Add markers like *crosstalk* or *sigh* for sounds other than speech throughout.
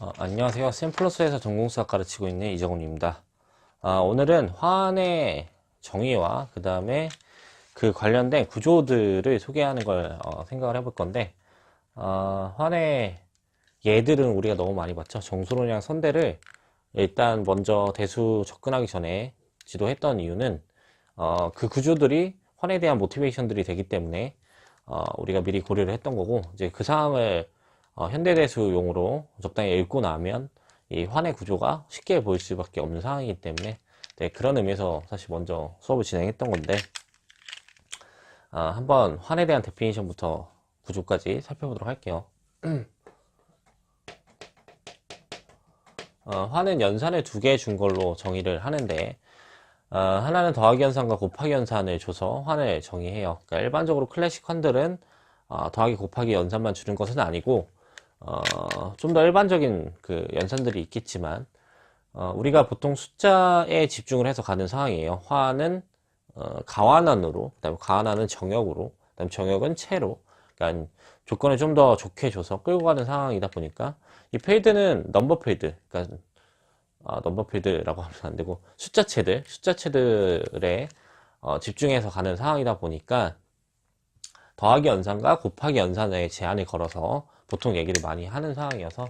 어, 안녕하세요. 샘플러스에서 전공수학 가르치고 있는 이정훈입니다. 아, 오늘은 화환의 정의와 그 다음에 그 관련된 구조들을 소개하는 걸 어, 생각을 해볼 건데 어, 화환의 예들은 우리가 너무 많이 봤죠. 정수론이랑 선대를 일단 먼저 대수 접근하기 전에 지도했던 이유는 어, 그 구조들이 환에 대한 모티베이션들이 되기 때문에 어, 우리가 미리 고려를 했던 거고 이제 그 상황을 어, 현대대수용으로 적당히 읽고 나면 이 환의 구조가 쉽게 보일 수밖에 없는 상황이기 때문에 네, 그런 의미에서 사실 먼저 수업을 진행했던 건데 아, 한번 환에 대한 데피니션부터 구조까지 살펴보도록 할게요. 어, 환은 연산을 두 개 준 걸로 정의를 하는데 어, 하나는 더하기 연산과 곱하기 연산을 줘서 환을 정의해요. 그러니까 일반적으로 클래식 환들은 어, 더하기 곱하기 연산만 주는 것은 아니고 어, 좀 더 일반적인 그 연산들이 있겠지만 어, 우리가 보통 숫자에 집중을 해서 가는 상황이에요. 화는 어, 가환환으로, 그다음에 가환환은 정역으로, 그다음 정역은 채로. 그러니까 조건을 좀 더 좋게 줘서 끌고 가는 상황이다 보니까 이 필드는 넘버 필드, 그러니까 아, 넘버 필드라고 하면 안 되고 숫자체들, 숫자체들에 어, 집중해서 가는 상황이다 보니까 더하기 연산과 곱하기 연산에 제한을 걸어서 보통 얘기를 많이 하는 상황이어서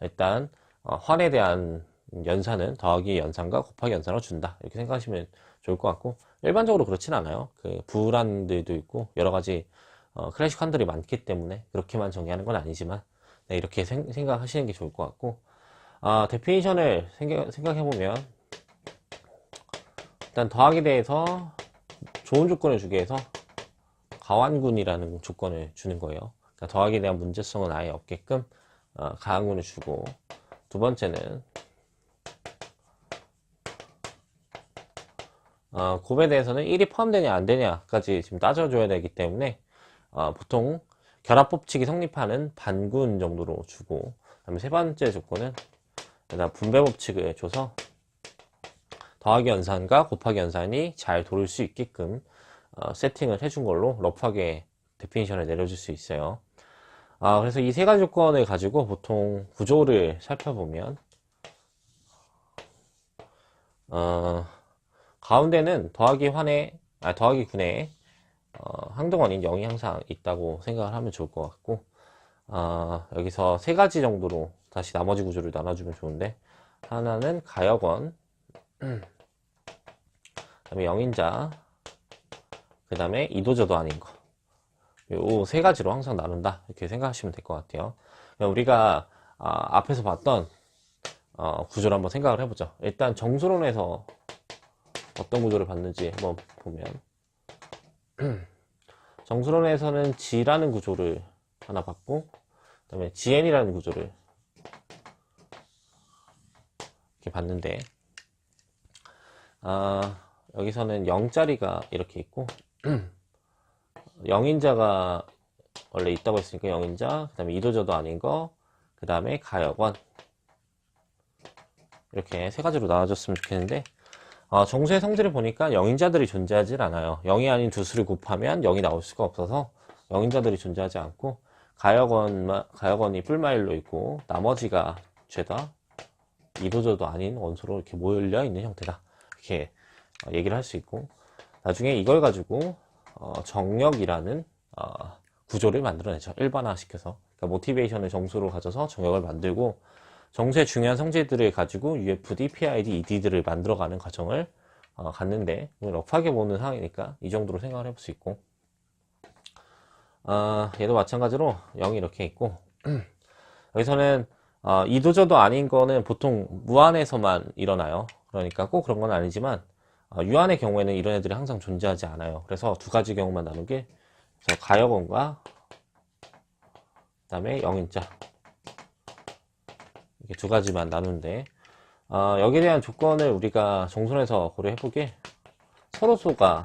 일단 어, 환에 대한 연산은 더하기 연산과 곱하기 연산으로 준다. 이렇게 생각하시면 좋을 것 같고 일반적으로 그렇진 않아요. 그 부란들도 있고 여러 가지 어, 클래식 환들이 많기 때문에 그렇게만 정의하는 건 아니지만 네, 이렇게 생, 각하시는 게 좋을 것 같고 아, 데피니션을 생각, 생각해보면 일단 더하기 대해서 좋은 조건을 주기 위해서 가완군이라는 조건을 주는 거예요 그러니까 더하기에 대한 문제성은 아예 없게끔 어, 가항군을 주고 두 번째는 어, 곱에 대해서는 1이 포함되냐 안 되냐까지 지금 따져줘야 되기 때문에 어, 보통 결합법칙이 성립하는 반군 정도로 주고 그다음에 세 번째 조건은 일단 분배법칙을 줘서 더하기 연산과 곱하기 연산이 잘 돌을 수 있게끔 어, 세팅을 해준 걸로 러프하게 데피니션을 내려줄 수 있어요. 아, 그래서 이 세 가지 조건을 가지고 보통 구조를 살펴보면, 어, 가운데는 더하기 환에, 아, 더하기 군에, 어, 항등원인 0이 항상 있다고 생각을 하면 좋을 것 같고, 어, 여기서 세 가지 정도로 다시 나머지 구조를 나눠주면 좋은데, 하나는 가역원, 그 다음에 영인자, 그 다음에 이도저도 아닌 거. 요 세 가지로 항상 나눈다. 이렇게 생각하시면 될 것 같아요. 우리가 아, 앞에서 봤던 어, 구조를 한번 생각을 해보죠. 일단 정수론에서 어떤 구조를 봤는지 한번 보면 *clears throat* 정수론에서는 G라는 구조를 하나 봤고 그 다음에 GN이라는 구조를 이렇게 봤는데 아, 여기서는 0짜리가 이렇게 있고 *clears throat* 0인자가 원래 있다고 했으니까 0인자 그 다음에 이도저도 아닌 거그 다음에 가역원 이렇게 세 가지로 나눠졌으면 좋겠는데 어, 정수의 성질을 보니까 0인자들이 존재하지 않아요. 0이 아닌 두 수를 곱하면 0이 나올 수가 없어서 0인자들이 존재하지 않고 가역원만, 가역원이 뿔마일로 있고 나머지가 죄다 이도저도 아닌 원소로 이렇게 몰려 있는 형태다. 이렇게 어, 얘기를 할 수 있고 나중에 이걸 가지고 어, 정력이라는 어, 구조를 만들어내죠. 일반화시켜서. 그러니까 모티베이션을 정수로 가져서 정력을 만들고 정수의 중요한 성질들을 가지고 UFD, PID, ED들을 만들어가는 과정을 어, 갔는데 러프하게 보는 상황이니까 이 정도로 생각을 해볼 수 있고 어, 얘도 마찬가지로 0이 이렇게 있고 *clears throat* 여기서는 어, 이도저도 아닌 거는 보통 무한에서만 일어나요. 그러니까 꼭 그런 건 아니지만 어, 유한의 경우에는 이런 애들이 항상 존재하지 않아요. 그래서 두 가지 경우만 나누게 가역원과 그 다음에 영인자 이렇게 두 가지만 나누는데 어, 여기에 대한 조건을 우리가 정선에서 고려해보게 서로소가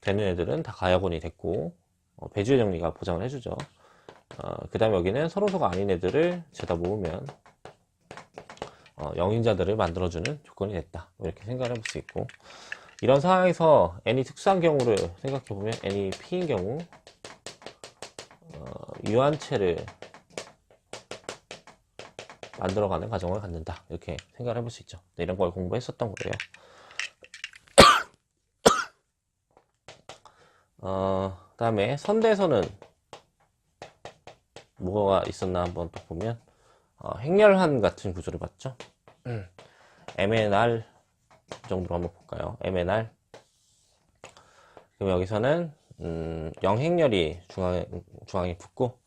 되는 애들은 다 가역원이 됐고 어, 배주의 정리가 보장을 해주죠. 어, 그 다음에 여기는 서로소가 아닌 애들을 죄다 모으면 어, 영인자들을 만들어주는 조건이 됐다. 뭐 이렇게 생각을 해볼 수 있고 이런 상황에서 n이 특수한 경우를 생각해보면 n이 p인 경우 어, 유한체를 만들어가는 과정을 갖는다. 이렇게 생각을 해볼 수 있죠. 네, 이런 걸 공부했었던 거예요. *coughs* 어, 다음에 선대에서는 뭐가 있었나 한번 또 보면 어, 행렬한 같은 구조를 봤죠. MNR 정도로 한번 볼까요? MNR 그럼 여기서는 음, 영행렬이 중앙에, 중앙에 붙고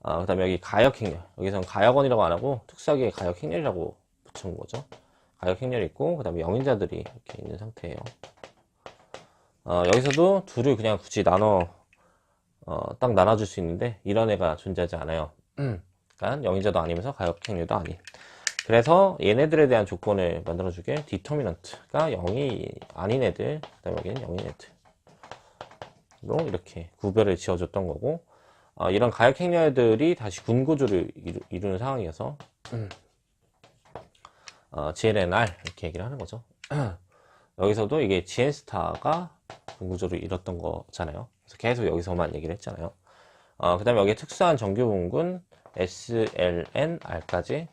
어, 그 다음에 여기 가역행렬. 여기서는 가역원이라고 안 하고 특수하게 가역행렬이라고 붙인 거죠. 가역행렬이 있고 그 다음에 영인자들이 이렇게 있는 상태예요. 어, 여기서도 둘을 그냥 굳이 나눠 어, 딱 나눠줄 수 있는데 이런 애가 존재하지 않아요 그러니까 영인자도 아니면서 가역행렬도 아닌 그래서 얘네들에 대한 조건을 만들어주게 디터미넌트가 0이 아닌 애들 그 다음에 여기는 0인 애들 로 이렇게 구별을 지어줬던 거고 어, 이런 가역 행렬들이 다시 군구조를 이루, 는 상황이어서 어, GLNR 이렇게 얘기를 하는 거죠. *clears throat* 여기서도 이게 GN스타가 군구조를 이뤘던 거잖아요. 그래서 계속 여기서만 얘기를 했잖아요. 어, 그 다음에 여기에 특수한 정규분군 SLNR까지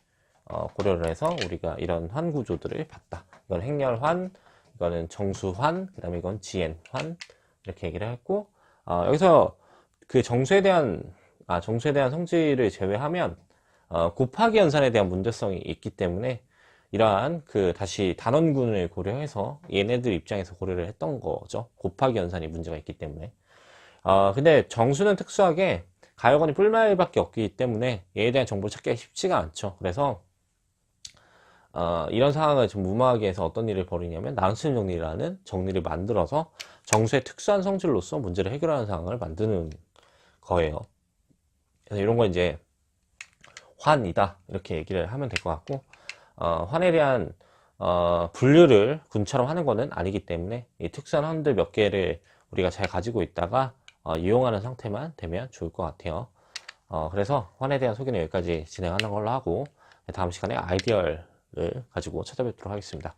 어, 고려를 해서 우리가 이런 환 구조들을 봤다. 이건 행렬환, 이거는 정수환, 그 다음에 이건 GN환 이렇게 얘기를 했고 어, 여기서 그 정수에 대한 아 정수에 대한 성질을 제외하면 어, 곱하기 연산에 대한 문제성이 있기 때문에 이러한 그 다시 단원군을 고려해서 얘네들 입장에서 고려를 했던 거죠. 곱하기 연산이 문제가 있기 때문에. 어, 근데 정수는 특수하게 가역원이 뿔말밖에 없기 때문에 얘에 대한 정보를 찾기가 쉽지가 않죠. 그래서 어, 이런 상황을 좀 무마하게 해서 어떤 일을 벌이냐면 나눗셈 정리라는 정리를 만들어서 정수의 특수한 성질로서 문제를 해결하는 상황을 만드는 거예요. 그래서 이런 거 이제 환이다 이렇게 얘기를 하면 될 것 같고 어, 환에 대한 어, 분류를 군처럼 하는 거는 아니기 때문에 이 특수한 환들 몇 개를 우리가 잘 가지고 있다가 어, 이용하는 상태만 되면 좋을 것 같아요. 어, 그래서 환에 대한 소개는 여기까지 진행하는 걸로 하고 다음 시간에 아이디얼 를 가지고 찾아뵙도록 하겠습니다.